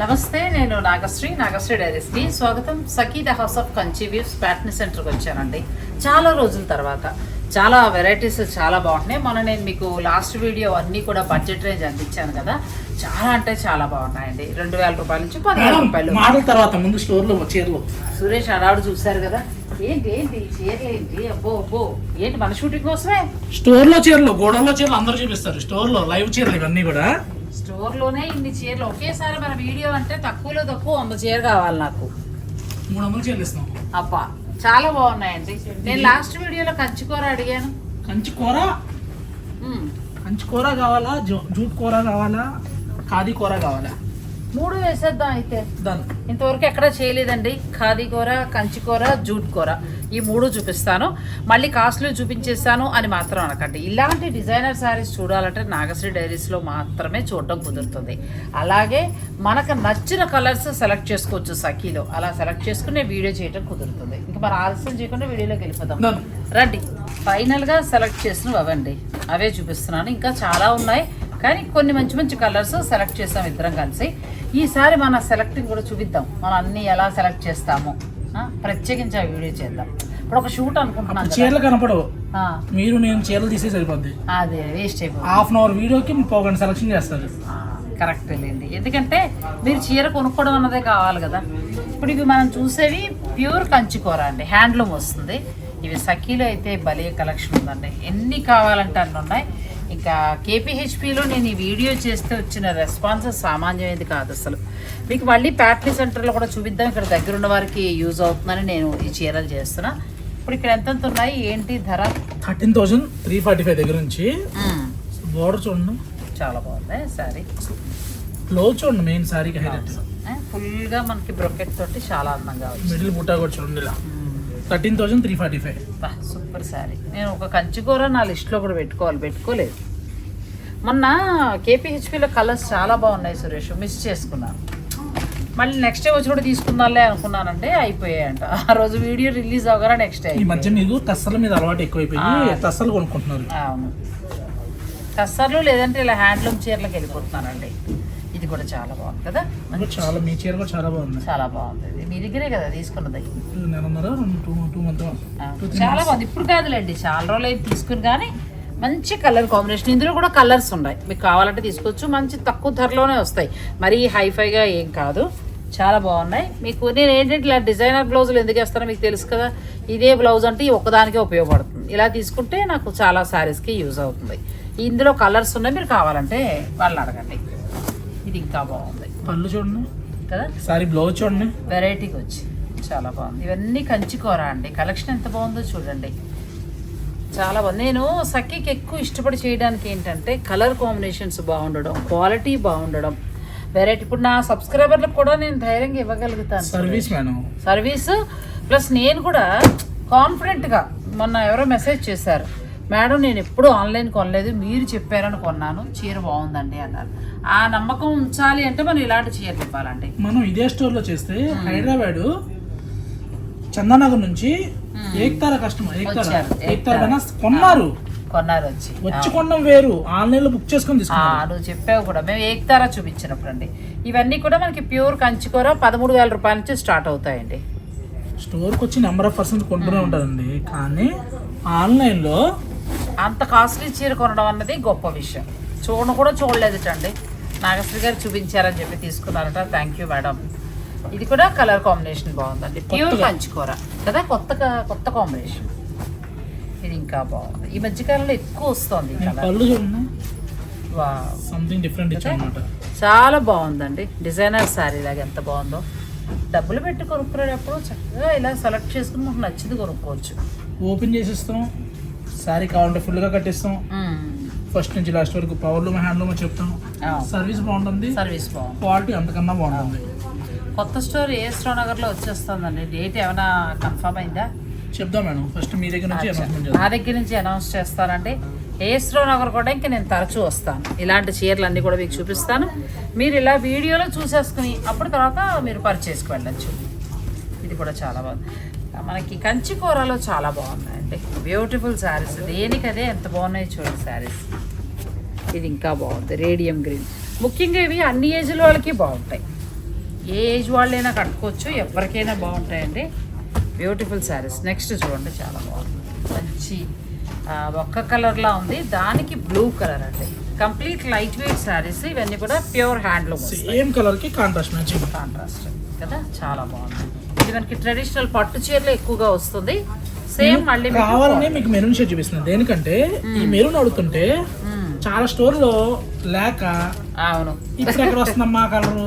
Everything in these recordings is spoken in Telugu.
నమస్తే నేను నాగశ్రీ నాగశ్రీ డైరీస్కి స్వాగతం. Sakhi the house of Kanchi weaves Patni సెంటర్కి వచ్చానండి. చాలా రోజుల తర్వాత చాలా వెరైటీస్ చాలా బాగుంటున్నాయి మొన్న నేను మీకు లాస్ట్ వీడియో అన్నీ కూడా బడ్జెట్ రేంజ్ అందించాను కదా. చాలా అంటే చాలా బాగున్నాయండి. రెండు వేల రూపాయల నుంచి పదివేల రూపాయలు. మాటల తర్వాత ముందు స్టోర్లో చీరలు. సురేష్ అడావుడు చూశారు కదా. ఏంటి ఏంటి చీరలు ఏంటి? అబ్బో అబ్బో. ఏంటి మన షూటింగ్ కోసమే? స్టోర్లో చీరలు గోడౌన్లో చీరలు అందరూ చూపిస్తారు. స్టోర్లో లైవ్ చీరలు ఇవన్నీ కూడా. స్టోర్లోనే ఇన్ని చీరలు. ఒకేసారి మన వీడియో అంటే తక్కువలో తక్కువ వంద చీర కావాలి నాకు. మూడు వందలు చీరలు ఇస్తాం అబ్బా చాలా బాగున్నాయండి. నేను లాస్ట్ వీడియోలో కంచికూర అడిగాను. కంచి కూర. కంచి కూర కావాలా జూట్ కూర కావాలా? ఖాదీ కూర కావాలా? మూడు వేసేద్దాం అయితే. దాని ఇంతవరకు ఎక్కడా చేయలేదండి. ఖాదీ కూర కంచి కూర జూట్ కూర. ఈ మూడు చూపిస్తాను. మళ్ళీ కాస్ట్లు చూపించేస్తాను అని మాత్రం అనకండి. ఇలాంటి డిజైనర్ శారీస్ చూడాలంటే నాగశ్రీ డైరీస్లో మాత్రమే చూడడం కుదురుతుంది. అలాగే మనకు నచ్చిన కలర్స్ సెలెక్ట్ చేసుకోవచ్చు సఖీలో. అలా సెలెక్ట్ చేసుకుని వీడియో చేయడం కుదురుతుంది. ఇంకా మనం ఆలస్యం చేయకుండా వీడియోలోకి వెళ్ళిపోదాం. రండి. ఫైనల్గా సెలెక్ట్ చేసినవి అవండి. అవే చూపిస్తున్నాను. ఇంకా చాలా ఉన్నాయి. కానీ కొన్ని మంచి మంచి కలర్స్ సెలెక్ట్ చేసాం ఇద్దరం కలిసి. ఈసారి మన సెలెక్టింగ్ కూడా చూపిద్దాం. మనం అన్ని ఎలా సెలెక్ట్ చేస్తాము. ప్రత్యేకించి ఆ వీడియో చేద్దాం. ఇప్పుడు ఒక షూట్ అనుకుంటున్నాం అప్పుడు కదా. చీరలు కనపడవు. మీరు నేను చీరలు తీసే సరిపోద్ది. అదే వేస్ట్ అయిపోతుంది. హాఫ్ అన్ అవర్ వీడియోకి పోగండి సెలక్షన్ చేస్తారు. కరెక్ట్ లేండి. ఎందుకంటే మీరు చీర కొనుక్కోవడం అన్నదే కావాలి కదా. ఇప్పుడు ఇవి మనం చూసేవి ప్యూర్ కంచికూర అండి. హ్యాండ్లూమ్ వస్తుంది. ఇవి సఖీలో అయితే భలే కలెక్షన్ ఉందండి. ఎన్ని కావాలంటే అన్ని ఉన్నాయి. ఇంకా కేపీహెచ్పిలో నేను ఈ వీడియో చేస్తే వచ్చిన రెస్పాన్స్ సామాన్యమైనది కాదు అసలు. మీకు మళ్ళీ ప్యాట్రీ సెంటర్లో కూడా చూపిద్దాం. ఇక్కడ దగ్గర ఉన్న వారికి యూజ్ అవుతుందని నేను ఈ చీరలు చేస్తున్నా. ఇప్పుడు ఇక్కడ ఎంతెంత ఉన్నాయి? ఏంటి ధర? Thirteen thousand three forty five దగ్గర నుంచి. బోర్డర్ చూడండి. చాలా బాగుంది సారీ బ్లౌజ్ చూడండి మెయిన్ సారీకి హైలైట్. ఫుల్గా మనకి బ్రొకెట్ తోటి చాలా అందంగా మిడిల్ బుట్టా కూడా చూడండి ఇలా. Thirteen thousand three forty five. Super sari. నేను ఒక కంచికూర నా లిస్ట్లో కూడా పెట్టుకోవాలి పెట్టుకోలేదు. మొన్న కేపీహెచ్పిలో కలర్స్ చాలా బాగున్నాయి సురేష్ మిస్ చేసుకున్నాను మళ్ళీ నెక్స్ట్ డే వచ్చి కూడా తీసుకుందాంలే అనుకున్నానంటే అయిపోయాయంట. ఆ రోజు వీడియో రిలీజ్ అవగానే నెక్స్ట్ డే ఈ మధ్య మీకు తస్సల మీద అలవాటు ఎక్కువైపోయి తస్సలు కొనుక్కుంటున్నారు. అవును. కస్సర్లు లేదంటే ఇలా హ్యాండ్లూమ్ చీరలకు వెళ్ళిపోతున్నానండి. ఇది కూడా చాలా బాగుంది కదా? చాలా మీ చీర కూడా చాలా బాగుంది. చాలా బాగుంది. మీ దగ్గరే కదా తీసుకున్నది? చాలా బాగుంది. ఇప్పుడు కాదులేండి చాలా రోజులు అయితే తీసుకుని కానీ మంచి కలర్ కాంబినేషన్. ఇందులో కూడా కలర్స్ ఉన్నాయి. మీకు కావాలంటే తీసుకోవచ్చు. మంచి తక్కువ ధరలోనే వస్తాయి. మరీ హైఫైగా ఏం కాదు. చాలా బాగున్నాయి. మీకు నేను ఏంటంటే ఇలా డిజైనర్ బ్లౌజులు ఎందుకు వేస్తానో మీకు తెలుసు కదా. ఇదే బ్లౌజ్ అంటే ఈ ఒక్కదానికే ఉపయోగపడుతుంది. ఇలా తీసుకుంటే నాకు చాలా శారీస్కి యూజ్ అవుతుంది. ఇందులో కలర్స్ ఉన్నాయి. మీరు కావాలంటే వాళ్ళని అడగండి. ఇది ఇంకా బాగుంది. పళ్ళు చూడండి. కదా? సారీ బ్లౌజ్ చూడండి. వెరైటీగా వచ్చి. చాలా బాగుంది. ఇవన్నీ కంచికూర అండి. కలెక్షన్ ఎంత బాగుందో చూడండి. చాలా బాగుంది. నేను సఖీకి ఎక్కువ ఇష్టపడి చేయడానికి ఏంటంటే కలర్ కాంబినేషన్స్ బాగుండడం క్వాలిటీ బాగుండడం వెరైటీ ఇప్పుడు నా సబ్స్క్రైబర్లకు కూడా నేను ధైర్యంగా ఇవ్వగలుగుతాను సర్వీస్ మేడం సర్వీస్ ప్లస్ నేను కూడా కాన్ఫిడెంట్గా మొన్న ఎవరో మెసేజ్ చేశారు. మేడం నేను ఎప్పుడూ ఆన్లైన్ కొనలేదు మీరు చెప్పారని కొన్నాను చీర బాగుందండి అన్నారు. ఆ నమ్మకం ఉంచాలి అంటే మనం ఇలాంటి చీరలు ఇవ్వాలండి. మనం ఇదే స్టోర్లో చేస్తే హైదరాబాద్ చందానగర్ నుంచి ఏక్తార కస్టమర్ ఏక్తార? కొన్నారు. కొన్నారు వచ్చి. వచ్చి కొనడం వేరు. ఆన్లైన్లో బుక్ చేసుకొని నువ్వు చెప్పావు కూడా. మేము ఏకతారా చూపించినప్పుడు అండి. ఇవన్నీ కూడా మనకి ప్యూర్ కంచికూర పదమూడు వేల రూపాయల నుంచి స్టార్ట్ అవుతాయండి. స్టోర్కి వచ్చి నెంబర్ ఆఫ్ పర్సెంట్ కొంటూనే ఉంటుందండి. కానీ ఆన్లైన్లో అంత కాస్ట్లీ చీర కొనడం అన్నది గొప్ప విషయం. చూడను కూడా చూడలేదుటండి నాగశ్రీ గారు చూపించారని చెప్పి తీసుకున్నారట. థ్యాంక్ యూ మేడం ఇది కూడా కలర్ కాంబినేషన్ బాగుందండి. ప్యూర్. కంచికూర కదా కొత్త కొత్త కాంబినేషన్ ఇది ఇంకా బాగుంది. ఈ మధ్యకాలంలో ఎక్కువ వస్తుంది. సంథింగ్ డిఫరెంట్ చాలా బాగుందండి. డిజైనర్ శారీ లాగా ఎంత బాగుందో. డబ్బులు పెట్టి కొనుక్కునేటప్పుడు చక్కగా ఇలా సెలెక్ట్ చేసుకుని మనకు నచ్చింది కొనుక్కోవచ్చు. ఓపెన్ చేసిస్తాం. శారీ కావాలంటే full గా కట్టిస్తాం. ఫస్ట్ నుంచి లాస్ట్ వరకు పవర్లూమ్ హ్యాండ్లూమ్ చెప్తాం. సర్వీస్ బాగుంటుంది. సర్వీస్ బాగుంది క్వాలిటీ అంతకన్నా బాగుంటుంది. కొత్త స్టోర్ ఏ స్టోర్ నగర్లో వచ్చేస్తుందండి. డేట్ ఏమైనా కన్ఫర్మ్ అయిందా? చెప్దాం మేడం. ఫస్ట్ మీ దగ్గర నుంచి అనౌన్స్మెంట్ నా దగ్గర నుంచి అనౌన్స్ చేస్తానంటే ఏ స్టోర్ నగర్ కూడా ఇంకా నేను తరచూ వస్తాను. ఇలాంటి చీరలు అన్నీ కూడా మీకు చూపిస్తాను. మీరు ఇలా వీడియోలో చూసేసుకుని అప్పుడు తర్వాత మీరు పర్చేస్కి వెళ్ళచ్చు. ఇది కూడా చాలా బాగుంది. మనకి కంచి కూరలో చాలా బాగున్నాయండి. బ్యూటిఫుల్ శారీస్ దేనికదే ఎంత బాగున్నాయి చూడండి శారీస్ ఇది ఇంకా బాగుంది. రేడియం గ్రీన్ ముఖ్యంగా ఇవి అన్ని ఏజ్ల వాళ్ళకి బాగుంటాయి. ఏ ఏజ్ వాళ్ళైనా కట్టుకోవచ్చు. ఎవరికైనా బాగుంటాయండి. బ్యూటిఫుల్ శారీస్ నెక్స్ట్ చూడండి చాలా బాగుంది. మంచి ఒక్క కలర్లా ఉంది. దానికి బ్లూ కలర్ అండి. కంప్లీట్ లైట్ వెయిట్ శారీస్ ఇవన్నీ కూడా ప్యూర్ హ్యాండ్లూమ్ సేమ్ కలర్కి కాంట్రాస్ట్ కాంట్రాస్ట్ కదా? చాలా బాగుంది. ఇది మనకి ట్రెడిషనల్ పట్టు చీరలు ఎక్కువగా వస్తుంది. సేమ్ మళ్ళీ మీకు కావాలనే మీకు మెరూన్ షేడ్ చూపిస్తున్నాను దేనికంటే ఈ మెరూన్ అడుగుతుంటే. చాలా స్టోర్లో లేక అవును. ఇప్పుడు ఎక్కడ వస్తుందమ్మా కలర్?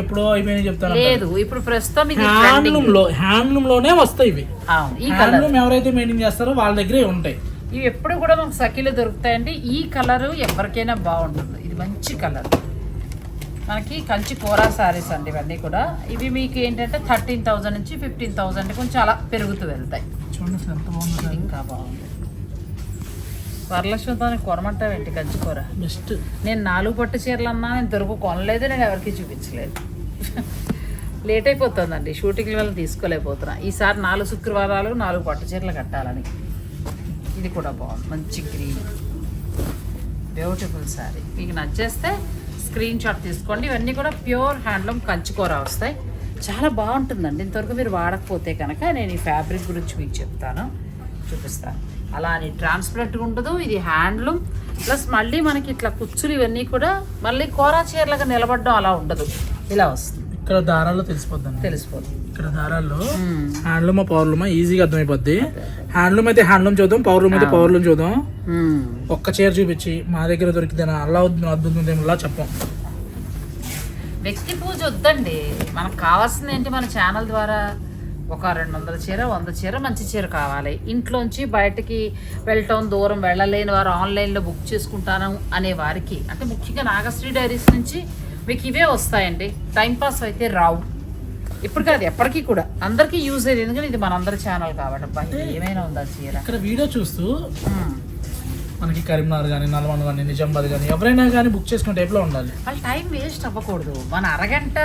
ఎప్పుడో అయిపోయినాయి చెప్తాను లేదు ఇప్పుడు ప్రస్తుతం హ్యాండ్లూమ్లో హ్యాండ్లూమ్లోనే వస్తాయి ఇవి. అవును ఈ కలర్. హ్యాండ్లూమ్ ఎవరైతే మెయింటైన్ చేస్తారో వాళ్ళ దగ్గరే ఉంటాయి. ఇవి ఎప్పుడు కూడా మనకు సఖీలో దొరుకుతాయండి. ఈ కలర్ ఎవరికైనా బాగుంటుంది. ఇది మంచి కలర్. మనకి కంచి కోరా సారీస్ అండి ఇవన్నీ కూడా. ఇవి మీకు ఏంటంటే థర్టీన్ థౌజండ్ నుంచి ఫిఫ్టీన్ థౌజండ్ కొంచెం అలా పెరుగుతూ వెళ్తాయి. చూడండి ఇంకా బాగుంది. వరలక్ష్మితో కొనమంటావేంటి కంచి కూర? బెస్ట్ నేను నాలుగు పట్టు చీరలు అన్నా నేను దొరకు కొనలేదు నేను ఎవరికి చూపించలేదు. లేట్ అయిపోతుందండి షూటింగ్ వల్ల తీసుకోలేకపోతున్నా. ఈసారి నాలుగు శుక్రవారాలు నాలుగు పట్టు చీరలు కట్టాలని. ఇది కూడా బాగుంది మంచి గ్రీన్. బ్యూటిఫుల్ శారీ మీకు నచ్చేస్తే స్క్రీన్ షాట్ తీసుకోండి. ఇవన్నీ కూడా ప్యూర్ హ్యాండ్లూమ్ కంచుకూర వస్తాయి. చాలా బాగుంటుందండి. ఇంతవరకు మీరు వాడకపోతే కనుక నేను ఈ ఫ్యాబ్రిక్ గురించి మీకు చెప్తాను. చూపిస్తాను. అలా అని ట్రాన్స్పరెంట్గా ఉండదు. ఇది హ్యాండ్లూమ్. ప్లస్ మళ్ళీ మనకి ఇట్లా కుచ్చులు ఇవన్నీ కూడా మళ్ళీ కోరా చీరలుగా నిలబడడం అలా ఉండదు. ఇలా వస్తుంది. ఇక్కడ దారాల్లో తెలిసిపోద్దండి తెలిసిపోతుంది. ఇక్కడ దారాల్లో. హ్యాండ్లూమ్ పవర్లూమా? ఈజీగా అర్థమైపోద్ది. హ్యాండ్లూమ్ అయితే హ్యాండ్లూమ్ చూద్దాం పవర్లూమ్ అయితే పవర్లూమ్ చూద్దాం. ఒక్క చీర చూపించి మా దగ్గర దొరికితే అల్లా అద్భుతం ఇలా చెప్పం. వ్యక్తి పూజ వద్దండి. మనకు కావాల్సింది ఏంటి? మన ఛానల్ ద్వారా ఒక రెండు వందల చీర వంద చీర మంచి చీర కావాలి. ఇంట్లోంచి బయటకి వెళ్ళటం దూరం వెళ్ళలేని వారు ఆన్లైన్లో బుక్ చేసుకుంటాను అనే వారికి అంటే ముఖ్యంగా నాగశ్రీ డైరీస్ నుంచి మీకు ఇవే వస్తాయండి. టైంపాస్ అయితే రావు. ఇప్పుడు కాదు ఎప్పటికీ కూడా. అందరికీ యూజ్ అయ్యేది ఎందుకంటే ఇది మనందరి ఛానల్ కాబట్టి అబ్బా ఇది ఏమైనా ఉందా చీర? ఇక్కడ వీడియో చూస్తూ. మనకి కరీంనగర్ కానీ నల్గొండ కానీ నిజామాబాద్ కానీ ఎవరైనా కానీ బుక్ చేసుకునే టైప్లో ఉండాలి. వాళ్ళ టైం వేస్ట్ అవ్వకూడదు. మన అరగంట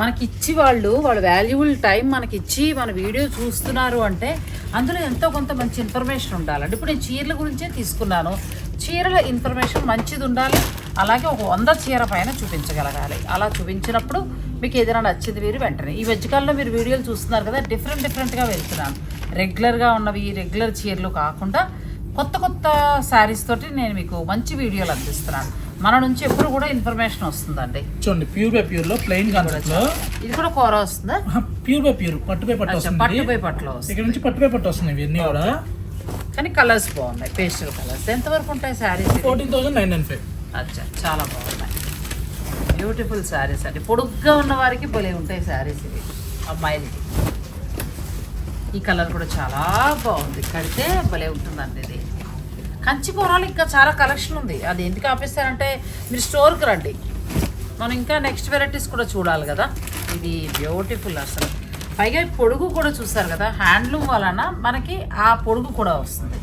మనకి ఇచ్చి వాళ్ళు వాళ్ళ వాల్యుబుల్ టైం మనకి ఇచ్చి మన వీడియో చూస్తున్నారు అంటే అందులో ఎంతో కొంత మంచి ఇన్ఫర్మేషన్ ఉండాలండి. ఇప్పుడు నేను చీరల గురించే తీసుకున్నాను. చీరల ఇన్ఫర్మేషన్ మంచిది ఉండాలి. అలాగే ఒక వంద చీర పైన చూపించగలగాలి. అలా చూపించినప్పుడు మీకు ఏదైనా నచ్చింది మీరు వెంటనే. ఈ మధ్యకాలంలో మీరు వీడియోలు చూస్తున్నారు కదా డిఫరెంట్ డిఫరెంట్గా వెళ్తున్నాను. రెగ్యులర్గా ఉన్నవి రెగ్యులర్ చీరలు కాకుండా కొత్త కొత్త శారీస్ తోటి నేను మీకు మంచి వీడియోలు అందిస్తున్నాను. మన నుంచి ఎప్పుడు కూడా ఇన్ఫర్మేషన్ వస్తుందండి. చూడండి ప్యూర్ బై ప్యూర్లో ప్లెయిన్ కాన్సెప్ట్లో. ఇది కూడా కూర వస్తుందా? ప్యూర్ బై ప్యూర్ పట్టు బై పట్టు అచ్చా, వస్తుంది. పట్టు పై పట్టులో ఇక్కడ నుంచి పట్టు బై పట్టు వస్తుంది ఇవన్నీ కూడా. కానీ కలర్స్ బాగున్నాయి పేస్టల్ కలర్స్ ఎంతవరకు ఉంటాయి sarees fourteen thousand nine nine five అచ్చా చాలా బాగున్నాయి. బ్యూటిఫుల్ శారీస్ అండి. పొడుగ్గా ఉన్న వారికి భలే ఉంటాయి శారీస్ ఇవి. అమ్మాయిలకి. ఈ కలర్ కూడా చాలా బాగుంది. కడితే భలే ఉంటుందండి ఇది. కంచి కూరలు ఇంకా చాలా కలెక్షన్ ఉంది. అది ఎందుకు ఆపేస్తారంటే మీరు స్టోర్కి రండి. మనం ఇంకా నెక్స్ట్ వెరైటీస్ కూడా చూడాలి కదా. ఇది బ్యూటిఫుల్ అసలు. పైగా పొడుగు కూడా చూసారు కదా. హ్యాండ్లూమ్ వలన మనకి ఆ పొడుగు కూడా వస్తుంది.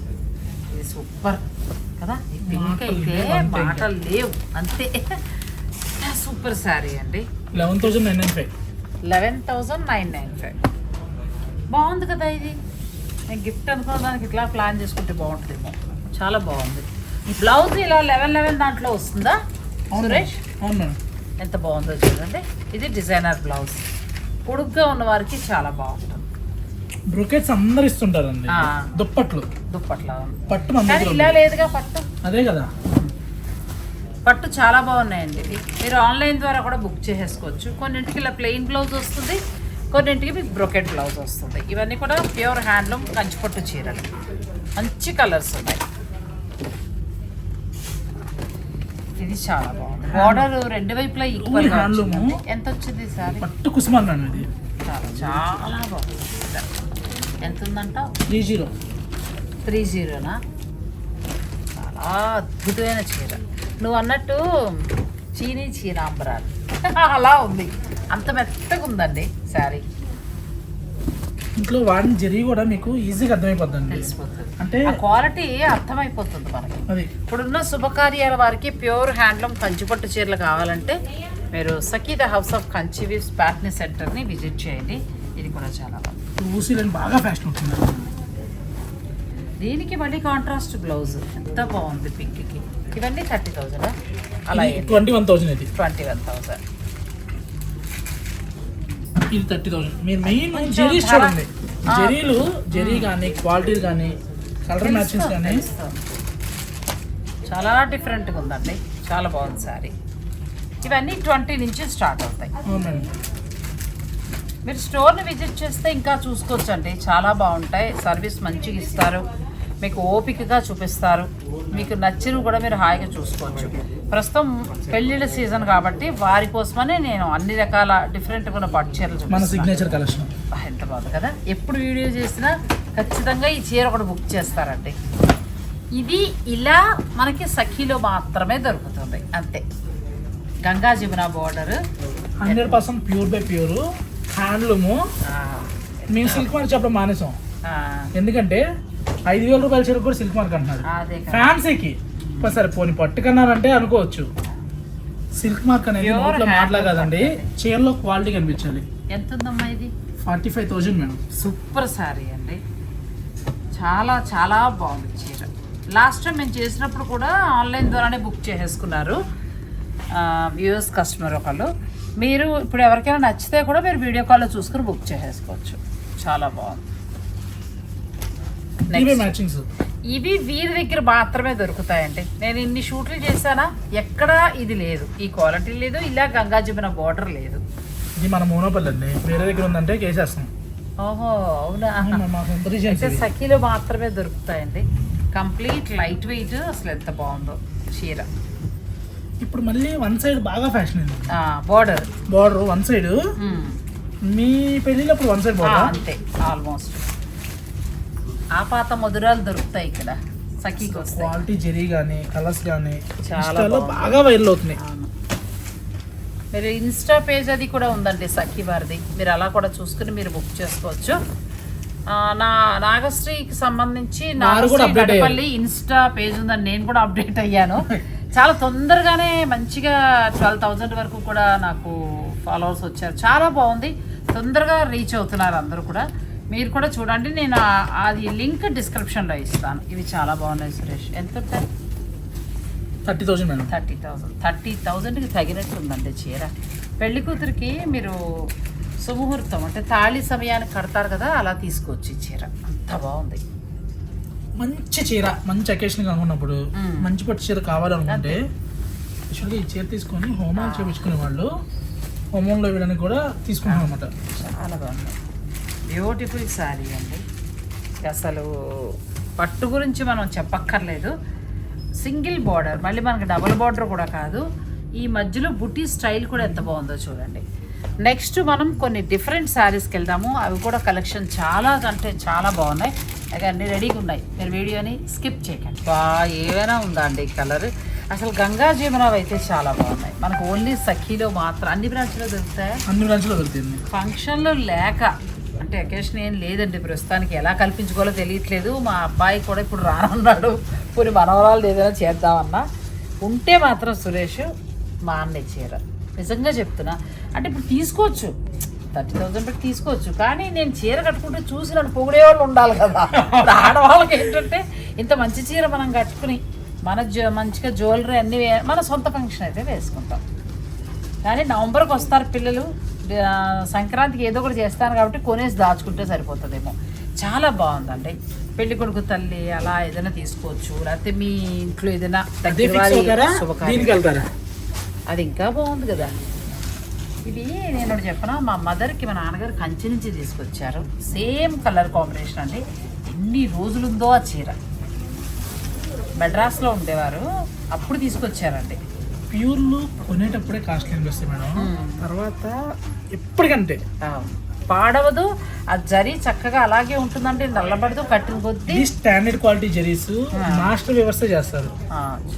ఇది సూపర్ కదా. ఈ పింక్ మాటలు లేవు. అంతే ఇంకా. మాటలు లేవు అంతే సూపర్ శారీ అండి. Eleven thousand nine nine five eleven thousand nine nine five బాగుంది కదా ఇది. నేను గిఫ్ట్ అనుకోవడానికి ఇట్లా ప్లాన్ చేసుకుంటే బాగుంటుందేమో. చాలా బాగుంది. ఈ బ్లౌజ్ ఇలా లెవెన్ లెవెన్ దాంట్లో వస్తుందా? అవును సురేష్? అవును ఎంత బాగుందో చూడండి. ఇది డిజైనర్ బ్లౌజ్. పొడుగ్గా ఉన్న వారికి చాలా బాగుంటుంది. బ్రొకెట్స్ అందరు ఇస్తుంటారండి. దుప్పట్లు. దుప్పట్లా పట్టు ఇలా. లేదుగా పట్టు. అదే కదా. పట్టు చాలా బాగున్నాయండి. ఇవి మీరు ఆన్లైన్ ద్వారా కూడా బుక్ చేసేసుకోవచ్చు. కొన్నింటికి ఇలా ప్లెయిన్ బ్లౌజ్ వస్తుంది కొన్నింటికి మీకు బ్రొకెట్ బ్లౌజ్ వస్తుంది. ఇవన్నీ కూడా ప్యూర్ హ్యాండ్లూమ్ కంచిపట్టు చీరలు. మంచి కలర్స్ ఉన్నాయి. ఇది చాలా బాగుంది. బార్డర్ రెండు వైపులా ఈక్వల్. వచ్చిందండి. ఎంత వచ్చింది సారీ? పట్టు కుసుమాన్ చాలా చాలా బాగుంది. ఎంత ఉందంటావు త్రీ జీరో. త్రీ జీరోనా? చాలా అద్భుతమైన చీర. నువ్వు అన్నట్టు చీనీ చీనాంబరాలు అలా ఉంది. అంత మెత్తగా ఉందండి శారీ. ఇంట్లో వాడిన జరిగి కూడా మీకు ఈజీగా అర్థమైపోద్దండి. తెలిసిపోతుంది. అంటే క్వాలిటీ అర్థమైపోతుంది మనకి. ఇప్పుడున్న శుభకార్యాల వారికి ప్యూర్ హ్యాండ్లూమ్ కంచిపట్టు చీరలు కావాలంటే మీరు Sakhi the house of Kanchi weaves Patni సెంటర్ని విజిట్ చేయండి. ఇది కూడా చాలా బాగుంది. బాగా ఫ్యాషన్ వచ్చింది. దీనికి మళ్ళీ కాంట్రాస్ట్ బ్లౌజ్ ఎంత బాగుంది పింక్కి. ఇవన్నీ థర్టీ థౌజండ్? అలా ట్వంటీ వన్ థౌసండ్ ఇది. Twenty one thousand. ఇది థర్టీ థౌసండ్ మీరు మెయిన్ జెరీస్ చూడండి. జెరీలు జెరీ కానీ క్వాలిటీలు కానీ కలర్ మ్యాచింగ్స్ కానీ. చాలా డిఫరెంట్గా ఉందండి. చాలా బాగుంది సారీ ఇవన్నీ ట్వంటీ నుంచి స్టార్ట్ అవుతాయి. మీరు స్టోర్ని విజిట్ చేస్తే ఇంకా చూసుకోవచ్చు అండి చాలా బాగుంటాయి. సర్వీస్ మంచిగా ఇస్తారు. మీకు ఓపికగా చూపిస్తారు. మీకు నచ్చినవి కూడా మీరు హాయిగా చూసుకోవచ్చు. ప్రస్తుతం పెళ్ళిళ్ళ సీజన్ కాబట్టి వారి కోసమనే నేను అన్ని రకాల డిఫరెంట్గా ఉన్న పట్టు చీరలు మన సిగ్నేచర్ కలెక్షన్ ఎంత బాగుంది కదా. ఎప్పుడు వీడియో చేసినా ఖచ్చితంగా ఈ చీర ఒకటి బుక్ చేస్తారండి. ఇది ఇలా మనకి సఖీలో మాత్రమే దొరుకుతుంది. అంతే. Ganga Jamuna border hundred percent pure by pure handloom. మేము సిల్క్ మార్క్ చెప్పడం మానేసాం. ఎందుకంటే ఐదు వేల రూపాయల చీరకు కూడా సిల్క్ మార్క్ అంటున్నారు. ఫ్యాన్సీకి సరే పోనీ పట్టుకన్నారంటే అనుకోవచ్చు. సిల్క్ మార్క్ అనేది నోట్లో hand మాటలా కాదండి. చీరలో క్వాలిటీ కనిపించాలి. ఎంత ఉందమ్మా ఇది? Forty five thousand madam. Super sari అండి. చాలా చాలా బాగుంది చీర. లాస్ట్ టైం మేము చేసినప్పుడు కూడా ఆన్లైన్ ద్వారానే బుక్ చేసేసుకున్నారు. వ్యూవర్స్ కస్టమర్ ఒకళ్ళు. మీరు ఇప్పుడు ఎవరికైనా నచ్చితే కూడా మీరు వీడియో కాల్లో చూసుకుని బుక్ చేసేసుకోవచ్చు. చాలా బాగుంది. మ్యాచింగ్స్ ఇవి వీరి దగ్గర మాత్రమే దొరుకుతాయండి. నేను ఇన్ని షూట్లు చేశానా? ఎక్కడా ఇది లేదు. ఈ క్వాలిటీ లేదు ఇలా గంగా జమున బార్డర్ లేదు. ఇది మన మోనోపల్లి అండి. వేరే దగ్గర ఉందంటే కేసేస్తాం. ఓహో అవునా? అయితే. సఖీలో మాత్రమే దొరుకుతాయండి. కంప్లీట్ లైట్ వెయిట్ అసలు ఎంత బాగుందో చీర. ఇప్పుడు మళ్ళీ వన్ సైడ్ బాగా ఫ్యాషన్ అయింది. Border border one side. మీ పెళ్ళినప్పుడు వన్ సైడ్ బార్డర్ అంతే ఆల్మోస్ట్ ఆ పాత మధురాలు దొరుకుతాయి ఇక్కడ. సఖీకి వస్తాయి. క్వాలిటీ జెరీ కానీ కలర్స్ కానీ చాలా. బాగా వైరల్ అవుతున్నాయి. మీరు ఇన్స్టా పేజ్ అది కూడా ఉందండి సఖీ వారిది. మీరు అలా కూడా చూసుకుని మీరు బుక్ చేసుకోవచ్చు. నా నాగశ్రీకి సంబంధించి నాగశ్రీ. గడపల్లి ఇన్స్టా పేజ్ ఉందని నేను కూడా అప్డేట్ అయ్యాను. చాలా తొందరగానే మంచిగా ట్వెల్వ్ థౌజండ్ వరకు కూడా నాకు ఫాలోవర్స్ వచ్చారు. చాలా బాగుంది. తొందరగా రీచ్ అవుతున్నారు అందరూ కూడా. మీరు కూడా చూడండి నేను అది లింక్ డిస్క్రిప్షన్లో ఇస్తాను. ఇవి చాలా బాగున్నాయి సురేష్. ఎంత ఉంటాయి thirty thousand madam. Thirty thousand thirty థౌజండ్కి తగినట్టు ఉందండి చీర. పెళ్ళి కూతురికి మీరు సుముహూర్తం అంటే తాళి సమయానికి కడతారు కదా అలా తీసుకోవచ్చు ఈ చీర. అంత బాగుంది. మంచి చీర మంచి అకేషన్ అనుకున్నప్పుడు. మంచి పట్టు చీర కావాలనుకుంటే యాక్చువల్గా ఈ చీర తీసుకొని హోమాలు చేయించుకునే వాళ్ళు హోమంలో వేయడానికి కూడా తీసుకున్నాం అనమాట చాలా బాగుంది. బ్యూటిఫుల్ శారీ అండి. అసలు పట్టు గురించి మనం చెప్పక్కర్లేదు. సింగిల్ బార్డర్ మళ్ళీ మనకి డబుల్ బార్డర్ కూడా కాదు. ఈ మధ్యలో బుటీ స్టైల్ కూడా ఎంత బాగుందో చూడండి. నెక్స్ట్ మనం కొన్ని డిఫరెంట్ శారీస్కి వెళ్దాము. అవి కూడా కలెక్షన్ చాలా అంటే చాలా బాగున్నాయి. అవి అన్నీ రెడీగా ఉన్నాయి. మీరు వీడియోని స్కిప్ చేయకండి. బా ఏమైనా ఉందా అండి కలర్? అసలు గంగా జీవనాలు అయితే చాలా బాగున్నాయి. మనకు ఓన్లీ సఖీలో మాత్రం అన్ని బ్రాంచ్లో దొరుకుతాయా? అన్ని బ్రాంచ్లో దొరుకుతుంది ఫంక్షన్లో లేక అంటే అకేషన్ ఏం లేదండి. ప్రస్తుతానికి ఎలా కల్పించుకోవాలో తెలియట్లేదు. మా అబ్బాయి కూడా ఇప్పుడు రానున్నాడు. పోనీ మనవరాలు ఏదైనా చేద్దామన్నా. ఉంటే మాత్రం సురేష్ మా అన్నయ్య చీర నిజంగా చెప్తున్నా. అంటే ఇప్పుడు తీసుకోవచ్చు. థర్టీ థౌసండ్ పెట్టి తీసుకోవచ్చు. కానీ నేను చీర కట్టుకుంటే చూసి నన్ను పొగిడే వాళ్ళు ఉండాలి కదా. ఆడవాళ్ళకి ఏంటంటే ఇంత మంచి చీర మనం కట్టుకుని మన జో మంచిగా జ్యువెలరీ అన్నీ మన సొంత ఫంక్షన్ అయితే వేసుకుంటాం. కానీ నవంబర్కి వస్తారు పిల్లలు. సంక్రాంతికి ఏదో ఒకటి చేస్తాను కాబట్టి కొనేసి దాచుకుంటే సరిపోతుందేమో. చాలా బాగుందండి. పెళ్ళి కొడుకు తల్లి అలా ఏదైనా తీసుకోవచ్చు. లేకపోతే మీ ఇంట్లో ఏదైనా అదే ఇంకా బాగుంది కదా. ఇది నేను చెప్పనా? మా మదర్కి మా నాన్నగారు కంచి నుంచి తీసుకొచ్చారు. సేమ్ కలర్ కాంబినేషన్ అండి. ఎన్ని రోజులుందో ఆ చీర. మెడ్రాస్లో ఉండేవారు. అప్పుడు తీసుకొచ్చారండి. ప్యూర్లు కొనేటప్పుడే కాస్ట్లీ అనిపిస్తాయి మేడం. తర్వాత ఎప్పటికంటే పాడవదు ఆ జరి చక్కగా అలాగే ఉంటుందంటే నల్లబడదు కట్టిన కొద్దీ స్టాండర్డ్ క్వాలిటీ జరీస్. మాస్టర్ వ్యవస్థ చేస్తారు.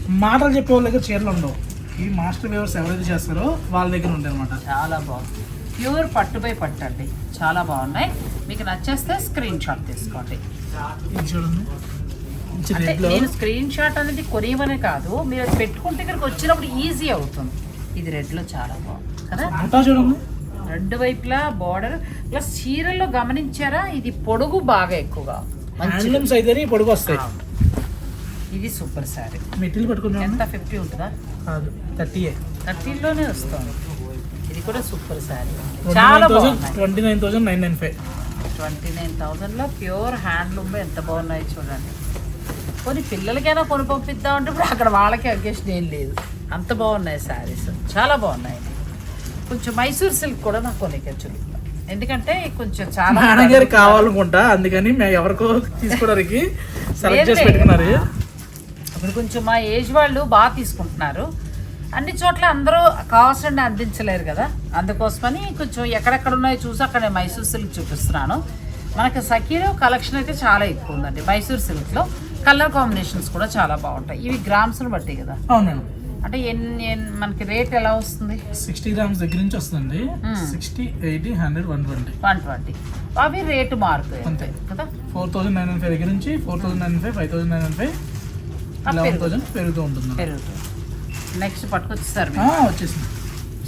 మాటలు చెప్పే వాళ్ళ దగ్గర చీరలు ఉండవు. ఈ మాస్టర్ వ్యవస్థ ఎవరైతే చేస్తారో వాళ్ళ దగ్గర ఉంటాయి అనమాట చాలా బాగుంది. ప్యూర్ పట్టుపై పట్టు అండి. చాలా బాగున్నాయి. మీకు నచ్చేస్తే స్క్రీన్ షాట్ తీసుకోండి. చూడండి. అంటే నేను స్క్రీన్ షాట్ అనేది కొనియమనే కాదు. మీరు పెట్టుకుంటే ఇక్కడికి వచ్చినప్పుడు ఈజీ అవుతుంది. ఇది రెడ్లో చాలా బాగుంది. కదా? చూడండి. రెండు వైపులా బార్డర్ ప్లస్ చీరల్లో గమనించారా? ఇది పొడుగు బాగా ఎక్కువగా. హ్యాండ్లూమ్స్ అయితేనే పొడుగు వస్తాయి. ఇది సూపర్ శారీ మెటీరియల్ పట్టుకున్నాం ఎంత ఫిఫ్టీ ఉంటుందా? కాదు థర్టీ థర్టీలోనే వస్తుంది. ఇది కూడా సూపర్ శారీ చాలా twenty nine thousand nine nine five twenty nine థౌజండ్లో ప్యూర్ హ్యాండ్లూమ్ ఎంత బాగున్నాయి చూడండి. కొన్ని పిల్లలకైనా కొని పంపిద్దామంటే ఇప్పుడు అక్కడ వాళ్ళకి అకేషన్ ఏం లేదు. అంత బాగున్నాయి శారీస్ చాలా బాగున్నాయి. కొంచెం మైసూర్ సిల్క్ కూడా నాకు చూపిస్తాను ఎందుకంటే కొంచెం చాలా నాన్నగారికి కావాలనుకుంటా అందుకని మేము ఎవరికో తీసుకోవడానికి సెలెక్ట్ చేసి. పెట్టుకున్నారు. ఇప్పుడు కొంచెం మా ఏజ్ వాళ్ళు బాగా తీసుకుంటున్నారు. అన్ని చోట్ల అందరూ కావాల్సిన అందించలేరు కదా. అందుకోసమని కొంచెం ఎక్కడెక్కడ ఉన్నాయో చూసి అక్కడ నేను మైసూర్ సిల్క్ చూపిస్తున్నాను. మనకి సఖీలో కలెక్షన్ అయితే చాలా ఎక్కువ ఉందండి. మైసూర్ సిల్క్లో కలర్ కాంబినేషన్స్ కూడా చాలా బాగుంటాయి. ఇవి గ్రామ్స్ని బట్టి కదా. అవునండి. అంటే ఎన్ని మనకి రేట్ ఎలా వస్తుంది? సిక్స్టీ గ్రామ్స్ దగ్గర నుంచి వస్తుంది sixty eighty hundred one twenty. One twenty. అవి రేటు మారుతాయి అంతే. కదా? Four thousand nine hundred five దగ్గర నుంచి four thousand nine five five thousand nine hundred five eleven. Thousand పెరుగుతూ ఉంటుంది పెరుగుతుంది. నెక్స్ట్ పట్టుకొచ్చేసారు వచ్చేసింది.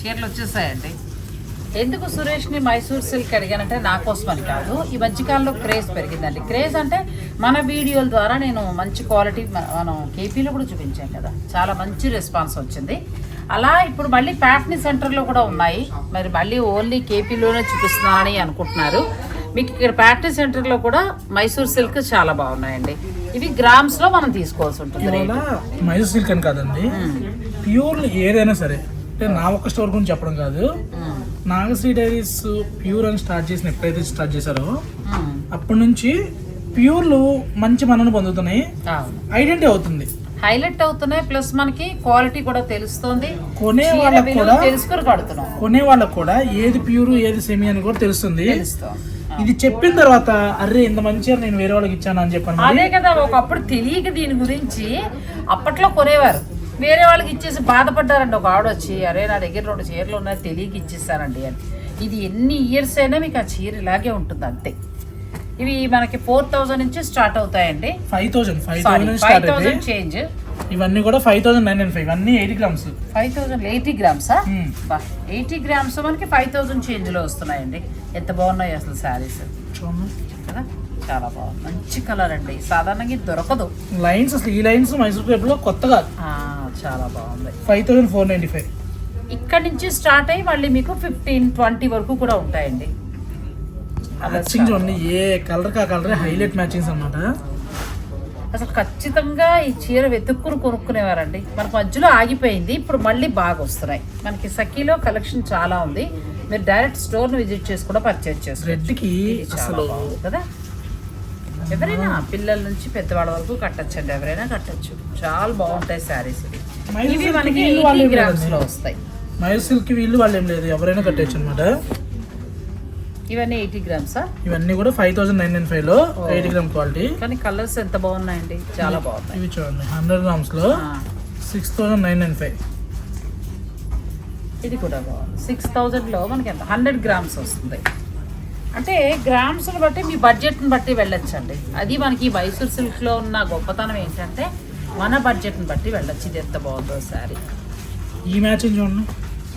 చీరలు వచ్చేసాయండి. ఎందుకు సురేష్ని మైసూర్ సిల్క్ అడిగానంటే నా కోసమని కాదు. ఈ మధ్యకాలంలో క్రేజ్ పెరిగిందండి. క్రేజ్ అంటే మన వీడియోల ద్వారా నేను మంచి క్వాలిటీ మనం కేపీలో కూడా చూపించాం కదా. చాలా మంచి రెస్పాన్స్ వచ్చింది. అలా ఇప్పుడు మళ్ళీ ప్యాట్నీ సెంటర్లో కూడా ఉన్నాయి. మరి మళ్ళీ ఓన్లీ కేపీలోనే చూపిస్తున్నానని అనుకుంటున్నారు. మీకు ఇక్కడ ప్యాట్నీ సెంటర్లో కూడా మైసూర్ సిల్క్ చాలా బాగున్నాయండి. ఇవి గ్రామ్స్లో మనం తీసుకోవాల్సి ఉంటుంది మైసూర్ సిల్క్ అని కాదండి. ప్యూర్ ఏదైనా సరే. అంటే నా ఒక్క స్టోర్ గురించి చెప్పడం కాదు. నాగశ్రీ డైరీస్ ప్యూర్ అని స్టార్ట్ చేసిన ఎప్పుడైతే స్టార్ట్ చేశారో. అప్పటి నుంచి ప్యూర్లు మంచి మనను పొందుతున్నాయి. ఐడెంటిటీ అవుతుంది. హైలైట్ అవుతున్నాయి ప్లస్ మనకి క్వాలిటీ కూడా తెలుస్తుంది. కొనే వాళ్ళకు కూడా తెలుసుకొని కడుతున్నాం. కొనే వాళ్ళకు కూడా ఏది ప్యూర్ ఏది సెమీ అని కూడా తెలుస్తుంది. తెలుస్తుంది. ఇది చెప్పిన తర్వాత అరే ఇంత మంచిగా నేను వేరే వాళ్ళకి ఇచ్చాను? అని చెప్పాను అదే కదా ఒకప్పుడు తెలియక దీని గురించి అప్పట్లో కొనేవారు. వేరే వాళ్ళకి ఇచ్చేసి బాధపడ్డారండి. ఒక ఆవిడ వచ్చి అరే నా దగ్గర రెండు చీరలు ఉన్నాయి తెలియక ఇచ్చేసానండి అని. ఇది ఎన్ని ఇయర్స్ అయినా మీకు ఆ చీర ఇలాగే ఉంటుంది అంతే. ఇవి మనకి ఫోర్ థౌజండ్ నుంచి స్టార్ట్ అవుతాయండి. Five thousand five thousand five అయితే చేంజ్. ఇవన్నీ కూడా five thousand nine nine five అన్ని eighty grams. Five thousand eighty గ్రామ్సా? Eighty grams మనకి ఫైవ్ థౌజండ్ చేంజ్లో వస్తున్నాయండి. ఎంత బాగున్నాయి అసలు శారీస్? కదా? చాలా బాగుంది. మంచి కలర్ అండి. సాధారణంగా ఇది దొరకదు. లైన్స్ అసలు ఈ లైన్స్ మైసూర్ పేపర్లో కొత్తగా. చాలా బాగుంది. Five thousand four ninety five ఇక్కడ నుంచి స్టార్ట్ అయ్యి మళ్ళీ మీకు ఫిఫ్టీన్ ట్వంటీ వరకు కూడా ఉంటాయండి. మ్యాచింగ్ చూడండి ఏ కలర్ కా కలర్ హైలైట్ మ్యాచింగ్స్ అన్నమాట. అసలు ఖచ్చితంగా ఈ చీర వెతుక్కుని కొనుక్కునేవారండి. మనకు మధ్యలో ఆగిపోయింది ఇప్పుడు మళ్ళీ బాగా వస్తున్నాయి మనకి సఖీలో కలెక్షన్ చాలా ఉంది. మీరు డైరెక్ట్ స్టోర్ని విజిట్ చేసి కూడా పర్చేజ్ చేసుకోవచ్చు. రెడ్కి అసలు బాగుంది కదా. ఎవరైనా పిల్లల నుంచి పెద్దవాళ్ళ వరకు కట్టచ్చండి. ఎవరైనా కట్టచ్చు. చాలా బాగుంటాయి శారీస్ ఇవి. మనకి ఎయిటీ గ్రామ్స్లో. వస్తాయి. మైసూర్ సిల్క్ వీళ్ళు వాళ్ళు ఏం లేదు. ఎవరైనా కట్టచ్చు అనమాట ఇవన్నీ ఎయిటీ గ్రామ్సా? ఇవన్నీ కూడా ఫైవ్ థౌసండ్ నైన్ నైన్ ఫైవ్లో ఎయిటీ గ్రామ్ క్వాలిటీ. కానీ కలర్స్ ఎంత బాగున్నాయండి? చాలా బాగున్నాయి. ఇవి చూడండి. Hundred గ్రామ్స్లో six thousand nine nine five. ఇది కూడా బాగుంది. సిక్స్ థౌజండ్లో మనకి ఎంత? హండ్రెడ్ గ్రామ్స్ వస్తుంది. అంటే గ్రామ్స్ని బట్టి మీ బడ్జెట్ని బట్టి వెళ్ళొచ్చండి. అది మనకి మైసూర్ సిల్క్లో ఉన్న గొప్పతనం ఏంటంటే మన బడ్జెట్ని బట్టి వెళ్ళొచ్చు. ఇది ఎంత బాగుందో శారీ. ఈ మ్యాచింగ్ చూడండి.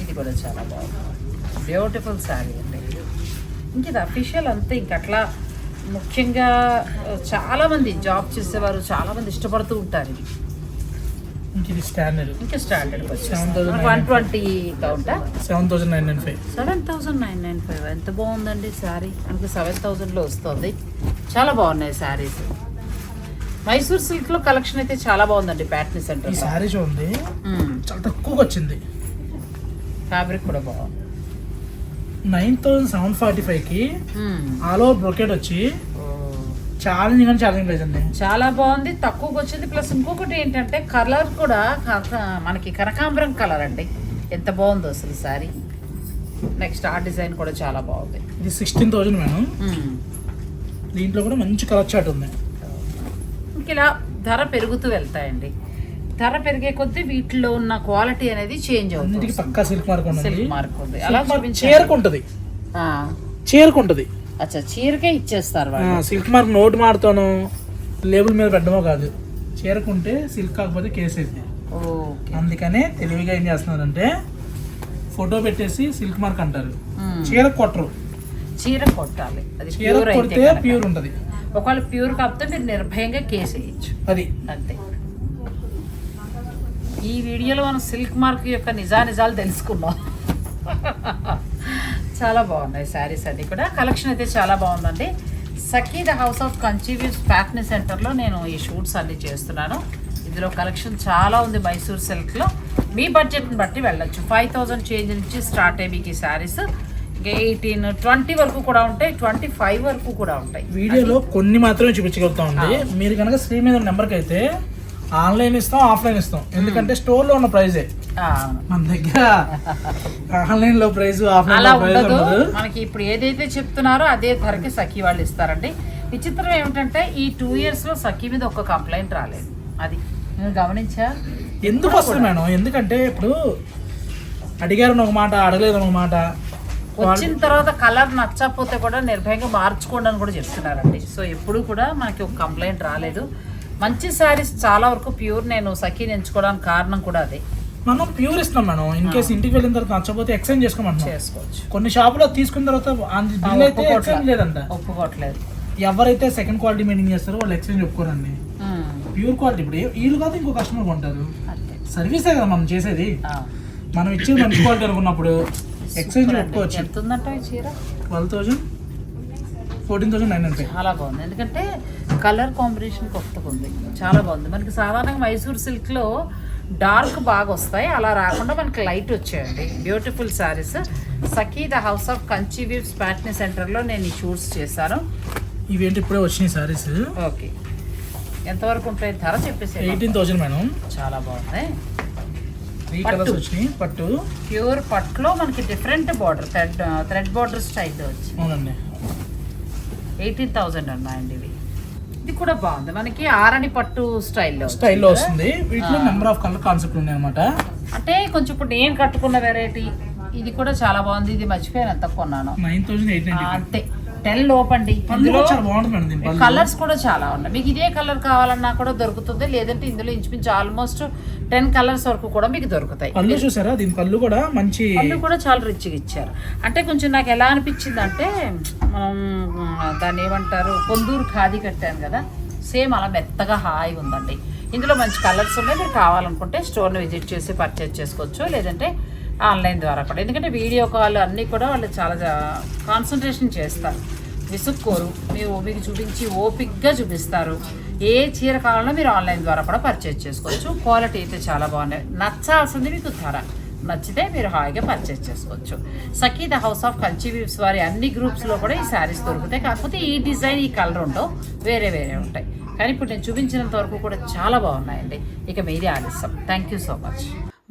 ఇది కూడా చాలా బాగుంది. బ్యూటిఫుల్ శారీ అండి ఇంక ఇది అఫీషియల్ అంతే. ఇంక అట్లా ముఖ్యంగా చాలామంది జాబ్ చేసేవారు చాలామంది ఇష్టపడుతూ ఉంటారు ఇది. ఇది స్టాండర్డ్ ఇంకా standard 7,995. One twenty కౌంటా seven thousand nine nine five. Seven thousand nine nine five. ఎంత బాగుందండి శారీ. మనకు సెవెన్ థౌసండ్లో వస్తుంది. చాలా బాగున్నాయి శారీస్. మైసూర్ సిల్క్లో కలెక్షన్ అయితే చాలా బాగుందండి ప్యాట్నీ ఈ సెంటర్ శారీ చూడండి. చాలా తక్కువగా వచ్చింది ఫ్యాబ్రిక్ కూడా బాగుంది. నైన్ థౌసండ్ సెవెన్ ఫార్టీ ఫైవ్కి. ఆల్ ఓవర్ బ్రొకెట్ వచ్చి. ఛాలెంజింగ్ అని ఛాలెంజ్ ప్రైస్ అండి. చాలా బాగుంది. తక్కువకి వచ్చింది. ప్లస్ ఇంకొకటి ఏంటంటే కలర్ కూడా మనకి కనకాంబరం కలర్ అండి. ఎంత బాగుందో అసలు శారీ నెక్స్ట్ ఆ డిజైన్ కూడా చాలా బాగుంది. ఇది సిక్స్టీన్ థౌసండ్ మేడం. దీంట్లో కూడా మంచి కలర్ చాట్ ఉంది. ఇంక ఇలా ధర పెరుగుతూ వెళ్తాయండి. ధర పెరిగే కొద్దీ వీటిలో ఉన్న క్వాలిటీ అనేది చేంజ్ అవుతుంది పక్కా సిల్క్ మార్క్ సిల్క్ మార్క్ ఉంది. అలా చీరకుంటది చీరకుంటది అచ్చా చీరకే ఇచ్చేస్తారు వాళ్ళు. సిల్క్ మార్క్ నోట్ మారుతాను లేబుల్ మీద పెట్టడమో కాదు. చీరకుంటే సిల్క్ కాకపోతే కేసు అయింది ఓకే. అందుకనే తెలివిగా ఏం చేస్తున్నారంటే ఫోటో పెట్టేసి సిల్క్ మార్క్ అంటారు. చీర కొట్టరు. చీర కొట్టాలి. అది చీర కొడితే. ప్యూర్ ఉంటది. ఒకవేళ ప్యూర్ కాకపోతే మీరు నిర్భయంగా కేసు వేయచ్చు అది. అంతే. ఈ వీడియోలో మనం సిల్క్ మార్క్ యొక్క నిజానిజాలు తెలుసుకున్నాం. చాలా బాగున్నాయి శారీస్ అన్ని కూడా. కలెక్షన్ అయితే చాలా బాగుందండి. Sakhi the house of Kanchi weaves Patny సెంటర్లో నేను ఈ షూట్స్ అన్ని చేస్తున్నాను. ఇందులో కలెక్షన్ చాలా ఉంది మైసూర్ సిల్క్లో మీ బడ్జెట్ని బట్టి వెళ్ళొచ్చు. ఫైవ్ థౌజండ్ చేంజ్ నుంచి స్టార్ట్ అయ్యి మీకు ఈ శారీస్. ఎయిటీన్ ట్వంటీ వరకు కూడా ఉంటాయి. ట్వంటీ ఫైవ్ వరకు కూడా ఉంటాయి. వీడియోలో కొన్ని మాత్రమే చూపించగలుగుతామండి. మీరు కనుక స్క్రీన్ మీద నెంబర్కి అయితే ఆన్లైన్ ఇస్తాం ఆఫ్లైన్ ఇస్తాం. ఎందుకంటే స్టోర్లో ఉన్న ప్రైజే. మన దగ్గర ఆన్లైన్లో ప్రైస్ ఆఫ్లైన్ అలా లో ప్రైస్ ఉండదు. ఉండదు. మనకి ఇప్పుడు ఏదైతే చెప్తున్నారో అదే ధరకి సఖీ వాళ్ళు ఇస్తారండి. విచిత్రం ఏమిటంటే ఈ టూ ఇయర్స్లో సఖీ మీద ఒక్క కంప్లైంట్ రాలేదు. అది నేను గమనించా? ఎందుకు వస్తుంది మేడం? ఎందుకంటే ఇప్పుడు అడిగారు ఒక మాట అడగలేదు ఒక మాట. వచ్చిన తర్వాత కలర్ నచ్చకపోతే కూడా నిర్భయంగా మార్చుకోండి అని కూడా చెప్తున్నారండి. సో ఎప్పుడు కూడా మనకి ఒక కంప్లైంట్ రాలేదు. మంచి శారీస్ చాలా వరకు ప్యూర్ నేను సఖీని ఎంచుకోవడానికి కారణం కూడా అదే. మనం ప్యూర్ ఇస్తున్నాం మేడం. ఇన్ కేస్ ఇంటికి వెళ్ళిన తర్వాత నచ్చకపోతే ఎక్స్చేంజ్ చేసుకోమంటున్నాం. చేసుకోవచ్చు. కొన్ని షాపులో తీసుకున్న తర్వాత బిల్ అయితే ఎక్స్చేంజ్ లేదంట. ఒప్పుకోవట్లేదు. ఎవరైతే సెకండ్ క్వాలిటీ మెయింటైన్ చేస్తారో వాళ్ళు ఎక్స్చేంజ్ ఒప్పుకోరండి. ప్యూర్ క్వాలిటీ ఇప్పుడు వీళ్ళు కాదు ఇంకో కస్టమర్ కొంటారు. సర్వీసే కదా మనం చేసేది. మనం ఇచ్చేది మంచి క్వాలిటీ అనుకున్నప్పుడు ఎక్స్చేంజ్. ఒప్పుకోవచ్చు. ఎంత ఉందంట చీర? Twelve thousand fourteen thousand nine hundred చాలా బాగుంది. ఎందుకంటే కలర్ కాంబినేషన్ కొత్తగా ఉంది. చాలా బాగుంది. మనకి సాధారణంగా మైసూర్ సిల్క్లో డార్క్ బాగా వస్తాయి. అలా రాకుండా మనకి లైట్ వచ్చాయండి. Beautiful saris. Sakhi the house of Kanchi weaves Patny సెంటర్లో నేను ఈ షూట్స్ చేశాను. ఇవేంటి ఇప్పుడే వచ్చినాయి సారీస్ ఓకే. ఎంతవరకు ఉంటాయి? ధర చెప్పేసి ఎయిటీన్ థౌసండ్ మేడం. చాలా పట్టు. కలర్స్ వచ్చినాయి. పట్టు. ప్యూర్ పట్లో మనకి different border thread thread border స్టైల్లో వచ్చి అవునండి. ఎయిటీన్ థౌజండ్ అన్నాయండి ఇవి. ఇది కూడా బాగుంది. మనకి ఆరణి పట్టు స్టైల్లో స్టైల్లో. వస్తుంది. వీటిలో నెంబర్ ఆఫ్ కలర్ కాన్సెప్ట్ ఉన్నాయి అనమాట అంటే కొంచెం ఇప్పుడు నేను కట్టుకున్న వెరైటీ ఇది కూడా చాలా బాగుంది. ఇది మర్చిపోయాను ఎంత కొన్నాను. నైన్ థౌసండ్ ఎయిట్ అంతే. టెన్ లోపండి. కలర్స్ కూడా చాలా ఉన్నాయి. మీకు ఇదే కలర్ కావాలన్నా కూడా దొరుకుతుంది. లేదంటే ఇందులో ఇంచుమించు ఆల్మోస్ట్ టెన్ కలర్స్ వరకు కూడా మీకు దొరుకుతాయి. పళ్ళు చూసారా? దీని పళ్ళు కూడా మంచి పళ్ళు కూడా చాలా రిచ్గా ఇచ్చారు. అంటే కొంచెం నాకు ఎలా అనిపించింది అంటే మనం దాన్ని ఏమంటారు? పొందూరు ఖాదీ కట్టాను కదా. సేమ్ అలా మెత్తగా హాయిగా ఉందండి. ఇందులో మంచి కలర్స్ ఉన్నాయి. మీరు కావాలనుకుంటే స్టోర్ని విజిట్ చేసి పర్చేజ్ చేసుకోవచ్చు. లేదంటే ఆన్లైన్ ద్వారా కూడా. ఎందుకంటే వీడియో కాల్ అన్నీ కూడా వాళ్ళు చాలా కాన్సన్ట్రేషన్ చేస్తారు. విసుక్కోరు. మీరు మీకు చూపించి ఓపిక్గా చూపిస్తారు. ఏ చీర కావాలన్నా మీరు ఆన్లైన్ ద్వారా కూడా పర్చేజ్ చేసుకోవచ్చు. క్వాలిటీ అయితే చాలా బాగున్నాయి. నచ్చాల్సింది మీకు ధర. నచ్చితే మీరు హాయిగా పర్చేజ్ చేసుకోవచ్చు. Sakhi the house of Kanchi weaves వారి అన్ని గ్రూప్స్లో కూడా ఈ శారీస్ దొరుకుతాయి. కాకపోతే ఈ డిజైన్ ఈ కలర్ ఉండవు. వేరే వేరే ఉంటాయి. కానీ ఇప్పుడు నేను చూపించినంత వరకు కూడా చాలా బాగున్నాయండి. ఇక మీది ఆలస్యం. Thank you so much